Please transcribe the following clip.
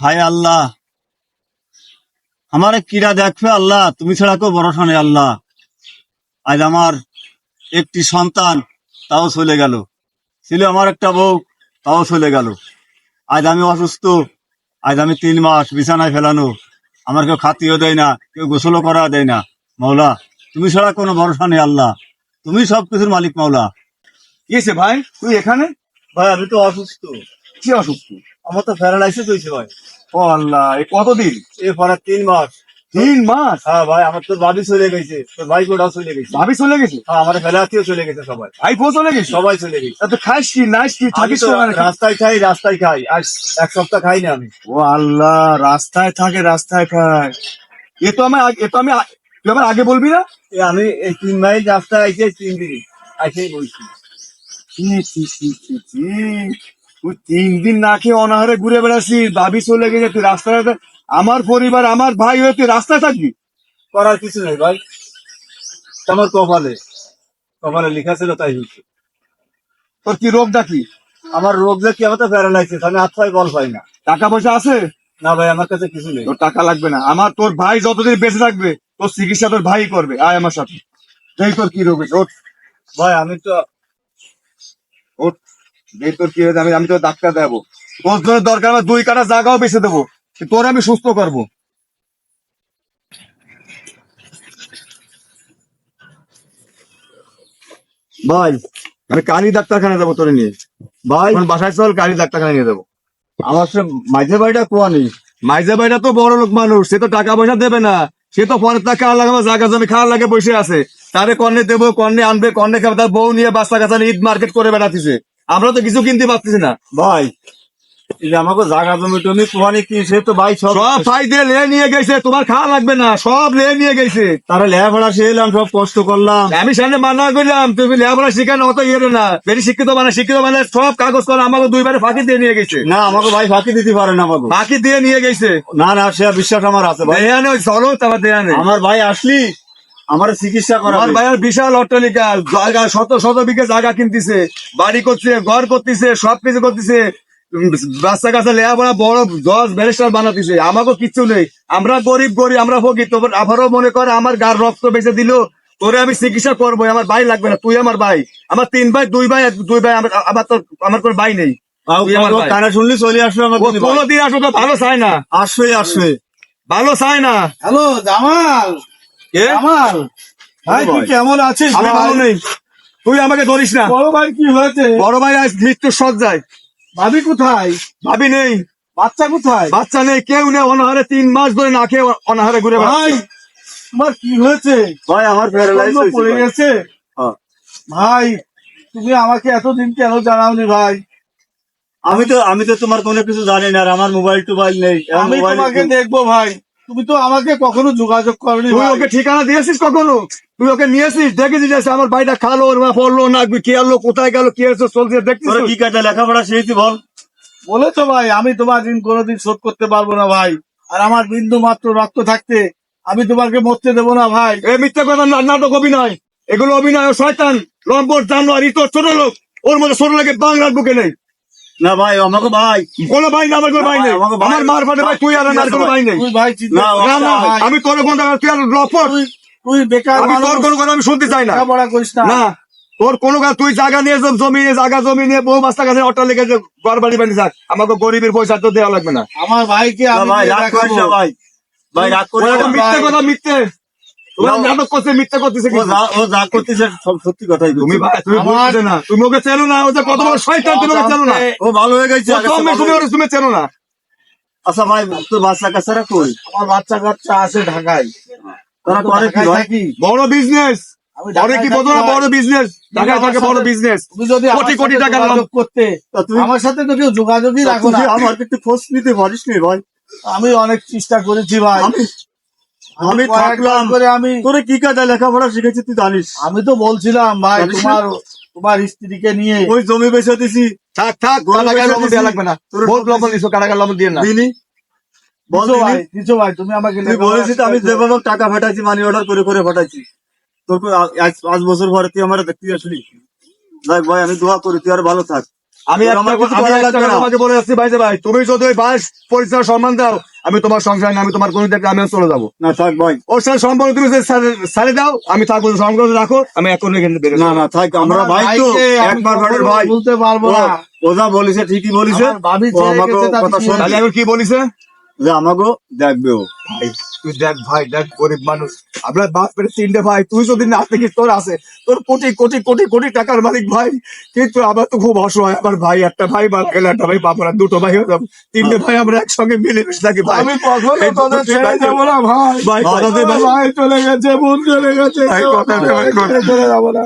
হায় আল্লাহ। আমার কিরা দেখবে আল্লাহ? তুমি ছাড়া কেউ ভরসা নেই আল্লাহ। আজ আমার একটি সন্তান তাও চলে গেল। ছিল আমার একটা বউ তাও চলে গেল। আজ আমি অসুস্থ আজ আমি তিন মাস বিছানায় ফেলানো। আমার কেউ খাতিও দেয় না কেউ গোসলও করা দেয় না। মাওলা তুমি ছাড়া কোনো ভরসা নেই আল্লাহ। তুমি সব কিছুর মালিক মাওলা। কি ভাই? তুই এখানে? ভাই আমি তো অসুস্থ। কি অসুস্থ? আমার তো প্যারালাইসিস হয়েছে ভাই। ও আল্লাহ এ কতদিন? এরপরে তিন মাস। তিন মাস? হ্যাঁ ভাই আমার তো বাড়ি চলে গেছে। তোর ভাই কোটাও চলে গেছে। ভাবি চলে গেছে? হ্যাঁ আমার ফেলাতেও চলে গেছে সবাই। ভাই পো চলে গেছে? সবাই চলে গেছে। তা খাইস কি নাইস কি থাকিস রাস্তায় খাই রাস্তায় খাই। আজ এক সপ্তাহ খাই না আমি। ও আল্লাহ রাস্তায় থাকে রাস্তায় খায়। এ তো আমি এ তো আমি তুই আমার আগে বলবি না? এ আমি এই তিন মাইল রাস্তায় আইছে তিন দিন। আইসেই বলছি। তুই তিন দিন না খেয়ে অনাহারে ঘুরে বেড়াচ্ছিস ভাবি চলে গেছে, তুই রাস্তায় আমার পরিবার, আমার ভাই হয়ে তুই রাস্তায় থাকবি? করার কিছু নেই ভাই। তোমার কপালে কপালে লেখা ছিল তাই হয়েছে। তোর কি রোগ ডাকি আমার রোগ যে কি আমার তো প্যারালাইসিস আমি হাত পাই বল পাই না। টাকা পয়সা আছে? না ভাই, আমার কাছে কিছু নেই। তোর টাকা লাগবে না। আমার, তোর ভাই যতদিন বেঁচে থাকবে, তোর চিকিৎসা তোর ভাই করবে। আয় আমার সাথে। তোর কি রোগ ভাই, আমি তো ওঠ। এই তোর কি হয়েছে? আমি আমি তোর ডাক্তার দেবো। তোর জন্য দরকার আমার দুই কাটা জায়গাও বেঁচে দেবো। তোর আমি সুস্থ করব? ভাই আমি কালী ডাক্তারখানা যাব তোরে নিয়ে। ভাই। বাসায় চল কালী ডাক্তারখানা নিয়ে যাব। আমার সে কোয়া নেই? মাইজা ভাইটা তো বড় লোক মানুষ সে তো টাকা পয়সা দেবে না। সে তো ফোনের টাকা খাওয়া লাগাবো জায়গা জমি খাওয়ার লাগে বসে আছে। তারে কর্নে দেবো কর্নে আনবে কর্নে খাবে তার বউ নিয়ে বাচ্চা কাচ্চা নিয়ে ঈদ মার্কেট করে বেড়াতিছে। আমরা তো কিছু কিনতে পারতেছি না। ভাই আমাকে জায়গা জমি টমি কোয়ানি কি তো ভাই সব সব ফাই দিয়ে লে নিয়ে গেছে তোমার খাওয়া লাগবে না সব লে নিয়ে গেছে। তারা লেখাপড়া শিখলাম সব কষ্ট করলাম। আমি সামনে মানা করলাম তুমি লেখাপড়া শিখানো অত ইয়ে না। বেশি শিক্ষিত মানে শিক্ষিত মানে সব কাগজ আমাকে দুইবারে ফাঁকি দিয়ে নিয়ে গেছে। না আমাকে ভাই ফাঁকি দিতে পারে না আমাকে। ফাঁকি দিয়ে নিয়ে গেছে। না না সে বিশ্বাস আমার আছে ভাই। দেয়ানে ওই চলো তারপর দেয়ানে আমার ভাই আসলি আমার চিকিৎসা করা আমার ভাইয়ের বিশাল অট্টালিকা জায়গা শত শত বিঘে জায়গা কিনতেছে। বাড়ি করছে ঘর করতেছে সবকিছু করতেছে। উম, বাচ্চা কাচ্চা লেখাপড়া বড় দশ ব্যারিস্টার বানাতেছে। আমাকে কিচ্ছু নেই। আমরা গরিব গরিব আমরা ভোগী তোর আবারও মনে করে আমার গার রক্ত বেঁচে দিল। তোরে আমি চিকিৎসা করব আমার ভাই লাগবে না। তুই আমার ভাই। আমার তিন ভাই দুই ভাই দুই ভাই আমার তোর আমার কোনো ভাই নেই। কানে শুনলি চলে আসবে আমার কোনোদিন আসো তো ভালো চায় না। আসবে আসবে। ভালো চায় না। হ্যালো জামাল। কে? ভাই তুই কেমন আছিস? আমি ভালো নেই। তুই আমাকে ধরিস না। বড় ভাই কি হয়েছে? বড় ভাই আজ মৃত্যুর সজ্জায় ভাবি কোথায়? ভাবি নেই। বাচ্চা কোথায়? বাচ্চা নেই। কেউ নেই। অনাহারে তিন মাস ধরে না খেয়ে অনাহারে ঘুরে ভাই। তোমার কি হয়েছে? ভাই আমার পড়ে গেছে? হ্যাঁ। ভাই তুমি আমাকে এতদিন কেন জানাওনি ভাই? আমি তো আমি তো তোমার কোনো কিছু জানি না আর আমার মোবাইল টোবাইল নেই আমি তোমাকে দেখব ভাই। তুমি তো আমাকে কখনো যোগাযোগ করনি তুই ওকে ঠিকানা দিয়েছিস কখনো? তুই ওকে নিয়েছিস দেখেছিস যে আমার ভাইটা খালো ওর মা পড়ল না কি আলো কোথায় গেল কি হয়েছে চলছে দেখছিস? কি কাজে লেখাপড়া শিখেছি বল। বলেছ ভাই আমি তোমার ঋণ কোনোদিন শোধ করতে পারব না ভাই। আর আমার বিন্দু মাত্র রক্ত থাকতে আমি তোমাকে মরতে দেবো না ভাই। এ মিথ্যা কথা না- নাটক অভিনয়। এগুলো অভিনয় শয়তান লম্বর জানুয়ারি তোর ছোট লোক। ওর মধ্যে ছোট লোকে বাংলার বুকে নেই। না ভাই আমাকে ভাই। কোনো ভাই না আমার কোনো ভাই নেই। আমার মার ফাটে ভাই তুই আর আমার কোনো ভাই নেই। না, না আমি তোর কোন তুই আর তুই বেকার আমি তোর কোনো কথা আমি শুনতে চাই না। না। না তোর কোনো কাজ তুই জায়গা নিয়ে জমি নিয়ে জায়গা জমি নিয়ে বহু বাস্তা কাছে অটো লেগে ঘর বাড়ি বাড়ি থাক। আমাকে গরিবের পয়সা তো দেওয়া লাগবে না। আমার ভাইকে আমি ভাই রাগ করিস না ভাই। ভাই রাগ করিস না মিথ্যে কথা মিথ্যে। নাটক করছে মিথ্যে করতেছে ও যা ও যা করতেছে সব সত্যি কথাই তুমি তুমি ভাই, তুমি আমার- বুঝতে না। তুমি ওকে চেনো না ও যে কত বড় শয়তান তুমি ওকে চেনো না। ও ভালো হয়ে গেছে তুমি ওকে তুমি চেনো না। আচ্ছা ভাই তোর বাচ্চা কাচ্চারা কই? আমার বাচ্চা কাচ্চা আছে ঢাকায়। তারা করে কি ঢাকায় বড় বিজনেস আমি বড় কি বিজনেস ঢাকায় থাকে বড় বিজনেস তুমি যদি কোটি কোটি টাকা লাভ। করতে তা তুমি আমার সাথে তো কেউ যোগাযোগই রাখো তুই না। আমার একটু খোঁজ নিতে পারিস নি ভাই? আমি অনেক চেষ্টা করেছি ভাই। আমি থাকলাম। করে আমি তোরে কি কাজে লেখাপড়া শিখেছি তুই জানিস? আমি তো বলছিলাম ভাই তোমার তোমার স্ত্রীকে নিয়ে ওই জমি বেচে দিছি। থাক থাক কারাগার লবণ দেওয়া লাগবে না। পয়সা লবণ দিছো কারাগার লবণ দিয়ে না। দিনি তুমি আমাকে বলেছিস তো আমি। যেভাবে টাকা ফাটাইছি মানি অর্ডার করে করে ফাটাইছি তোর আজ পাঁচ বছর পরে তুই আমার দেখতে আসলি। দেখ ভাই আমি দোয়া করি তুই আর ভালো থাক। আমি। তোমাকে বলে যাচ্ছি ভাই যে ভাই তুমি যদি ওই বাস পরিচয় সম্মান দাও আমি তোমার সংসার আমি তোমার কোনো আমি চলে যাব। না থাক ভাই। ওর সাথে সম্পর্ক তুমি ছাড়ে দাও আমি থাকব সম্পর্ক রাখো আমি এখন এখানে থেকে না না থাক আমরা ভাই তো একবার ভাই। বলতে পারব না। ও- ও যা বলেছে ঠিকই বলেছে। আমাকে কথা কি বলিছে? যে আমাকে দেখবে ও। ভাই তুই দেখ ভাই দেখ গরিব মানুষ। আমরা বাপ পেরে তিনটে ভাই তুই যদি না দেখিস তোর আছে। তোর কোটি কোটি কোটি কোটি টাকার মালিক ভাই। কিন্তু আমার তো খুব অসহায়। আমার ভাই একটা ভাই মার গেলে একটা ভাই বাপরা দুটো ভাই যাব। তিনটে ভাই আমরা একসঙ্গে মিলে মিশে থাকি ভাই। আমি কখনো তোদের ছেড়ে যাব না ভাই। ভাই চলে গেছে বোন চলে গেছে। ভাই, কথা ভাই, কথা চলে যাব না।